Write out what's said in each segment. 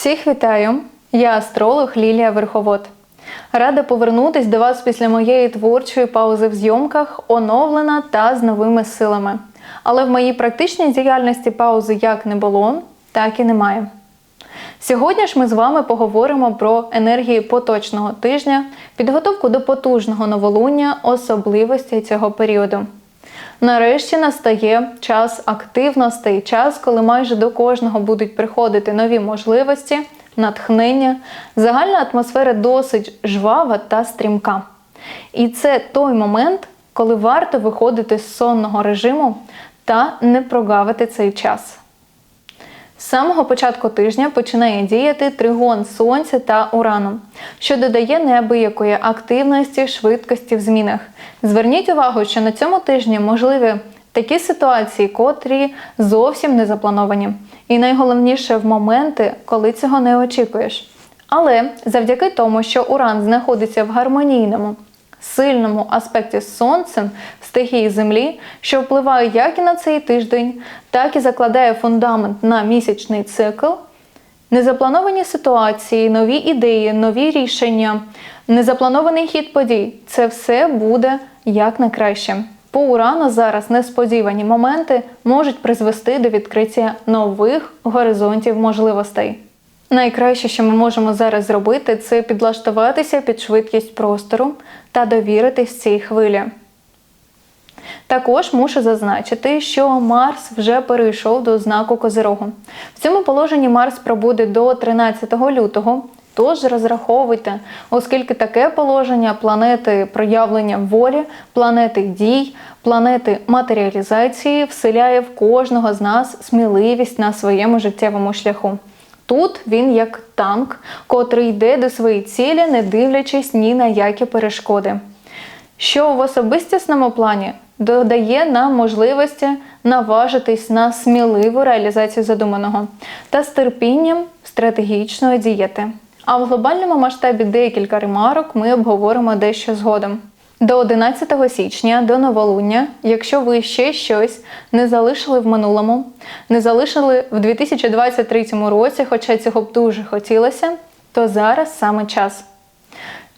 Всіх вітаю! Я астролог Лілія Верховод. Рада повернутись до вас після моєї творчої паузи в зйомках, оновлена та з новими силами. Але в моїй практичній діяльності паузи як не було, так і немає. Сьогодні ж ми з вами поговоримо про енергії поточного тижня, підготовку до потужного новолуння, особливості цього періоду. Нарешті настає час активностей, час, коли майже до кожного будуть приходити нові можливості, натхнення. Загальна атмосфера досить жвава та стрімка. І це той момент, коли варто виходити з сонного режиму та не прогавити цей час. З самого початку тижня починає діяти тригон Сонця та Урану, що додає неабиякої активності, швидкості в змінах. Зверніть увагу, що на цьому тижні можливі такі ситуації, котрі зовсім не заплановані. І найголовніше в моменти, коли цього не очікуєш. Але завдяки тому, що Уран знаходиться в гармонійному, сильному аспекті з сонцем стихії Землі, що впливає як і на цей тиждень, так і закладає фундамент на місячний цикл. Незаплановані ситуації, нові ідеї, нові рішення, незапланований хід подій це все буде як на краще. По урану зараз несподівані моменти можуть призвести до відкриття нових горизонтів можливостей. Найкраще, що ми можемо зараз зробити, це підлаштуватися під швидкість простору та довіритись цій хвилі. Також мушу зазначити, що Марс вже перейшов до знаку Козирогу. В цьому положенні Марс пробуде до 13 лютого. Тож розраховуйте, оскільки таке положення планети проявлення волі, планети дій, планети матеріалізації вселяє в кожного з нас сміливість на своєму життєвому шляху. Тут він як танк, котрий йде до своєї цілі, не дивлячись ні на які перешкоди. Що в особистісному плані додає нам можливості наважитись на сміливу реалізацію задуманого та з терпінням стратегічно діяти. А в глобальному масштабі декілька ремарок ми обговоримо дещо згодом. До 11 січня, до новолуння, якщо ви ще щось не залишили в минулому, не залишили в 2023 році, хоча цього б дуже хотілося, то зараз саме час.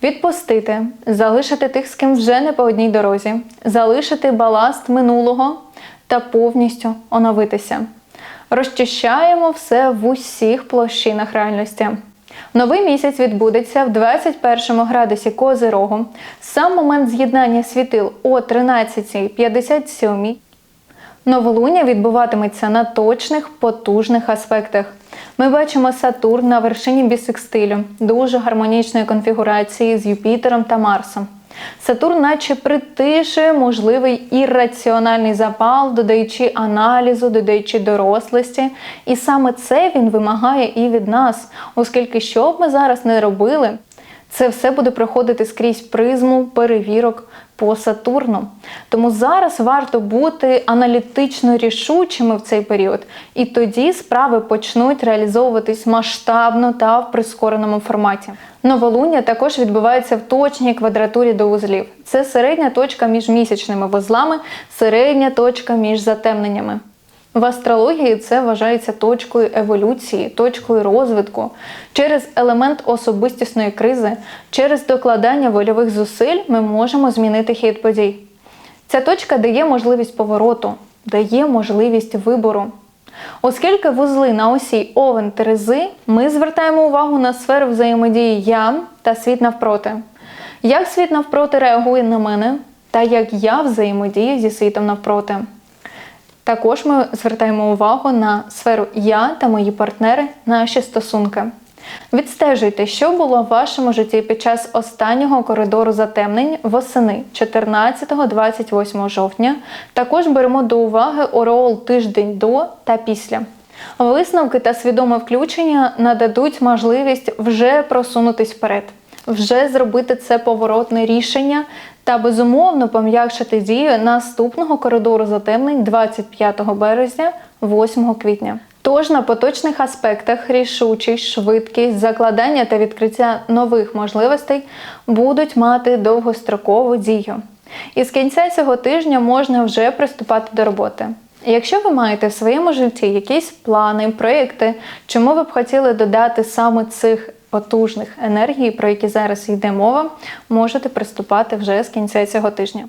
Відпустити, залишити тих, з ким вже не по одній дорозі, залишити баласт минулого та повністю оновитися. Розчищаємо все в усіх площинах реальності. Новий місяць відбудеться в 21 градусі Козирогу. Сам момент з'єднання світил о 13.57. Новолуння відбуватиметься на точних, потужних аспектах. Ми бачимо Сатурн на вершині бісекстилю, дуже гармонічної конфігурації з Юпітером та Марсом. Сатурн, наче притишує можливий ірраціональний запал, додаючи аналізу, додаючи дорослості. І саме це він вимагає і від нас, оскільки що б ми зараз не робили, це все буде проходити скрізь призму перевірок по Сатурну. Тому зараз варто бути аналітично рішучими в цей період, і тоді справи почнуть реалізовуватись масштабно та в прискореному форматі. Новолуння також відбувається в точній квадратурі до вузлів. Це середня точка між місячними вузлами, середня точка між затемненнями. В астрології це вважається точкою еволюції, точкою розвитку, через елемент особистісної кризи, через докладання вольових зусиль ми можемо змінити хід подій. Ця точка дає можливість повороту, дає можливість вибору. Оскільки вузли на осі овен Терези, ми звертаємо увагу на сферу взаємодії я та світ навпроти. Як світ навпроти реагує на мене, та як я взаємодію зі світом навпроти. Також ми звертаємо увагу на сферу я та мої партнери, наші стосунки. Відстежуйте, що було в вашому житті під час останнього коридору затемнень восени 14-28 жовтня. Також беремо до уваги ореол тиждень до та після. Висновки та свідоме включення нададуть можливість вже просунутись вперед, вже зробити це поворотне рішення та безумовно пом'якшити дію наступного коридору затемнень 25 березня, 8 квітня. Тож на поточних аспектах рішучість, швидкість, закладання та відкриття нових можливостей будуть мати довгострокову дію. І з кінця цього тижня можна вже приступати до роботи. Якщо ви маєте в своєму житті якісь плани, проекти, чому ви б хотіли додати саме цих потужних енергій, про які зараз йде мова, можете приступати вже з кінця цього тижня.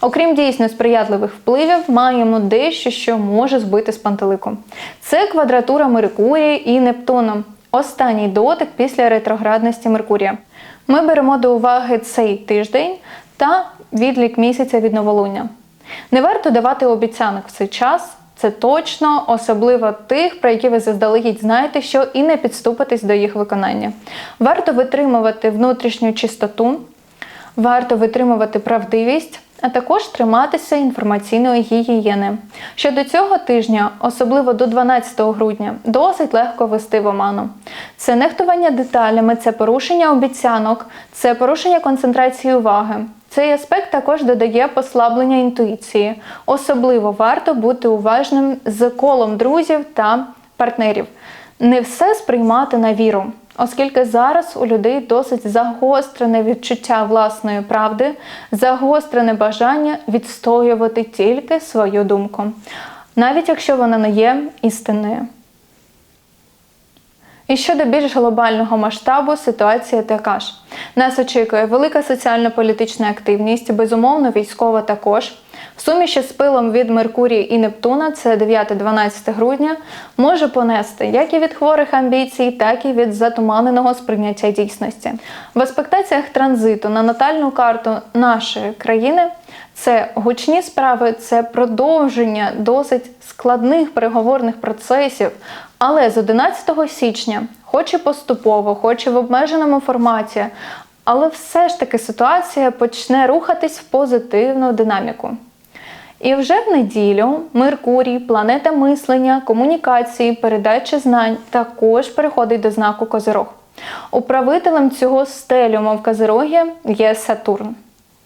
Окрім дійсно сприятливих впливів, маємо дещо, що може збити з пантелику. Це квадратура Меркурія і Нептуна. Останній дотик після ретроградності Меркурія. Ми беремо до уваги цей тиждень та відлік місяця від новолуння. Не варто давати обіцянок в цей час. Це точно, особливо тих, про які ви заздалегідь знаєте, що і не підступитись до їх виконання. Варто витримувати внутрішню чистоту, варто витримувати правдивість, а також триматися інформаційної гігієни. Щодо цього тижня, особливо до 12 грудня, досить легко вести в оману. Це нехтування деталями, це порушення обіцянок, це порушення концентрації уваги. Цей аспект також додає послаблення інтуїції. Особливо варто бути уважним з колом друзів та партнерів. Не все сприймати на віру, оскільки зараз у людей досить загострене відчуття власної правди, загострене бажання відстоювати тільки свою думку, навіть якщо вона не є істинною. І щодо більш глобального масштабу, ситуація така ж. Нас очікує велика соціально-політична активність, безумовно, військова також. В суміші з пилом від Меркурія і Нептуна, це 9-12 грудня, може понести як і від хворих амбіцій, так і від затуманеного сприйняття дійсності. В аспектаціях транзиту на натальну карту нашої країни це гучні справи, це продовження досить складних переговорних процесів. Але з 11 січня, хоч і поступово, хоч і в обмеженому форматі, але все ж таки ситуація почне рухатись в позитивну динаміку. І вже в неділю Меркурій, планета мислення, комунікації, передачі знань також переходить до знаку Козирог. Управителем цього стелюма в Козирогі є Сатурн.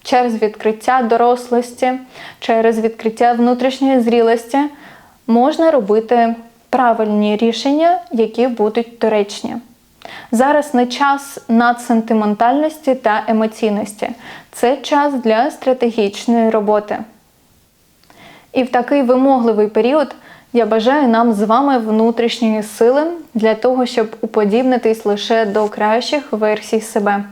Через відкриття дорослості, через відкриття внутрішньої зрілості можна робити правильні рішення, які будуть доречні. Зараз не час надсентиментальності та емоційності. Це час для стратегічної роботи. І в такий вимогливий період я бажаю нам з вами внутрішньої сили для того, щоб уподібнитись лише до кращих версій себе.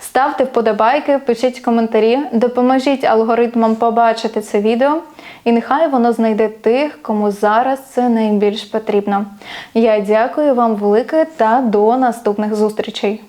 Ставте вподобайки, пишіть коментарі, допоможіть алгоритмам побачити це відео, і нехай воно знайде тих, кому зараз це найбільш потрібно. Я дякую вам велике та до наступних зустрічей!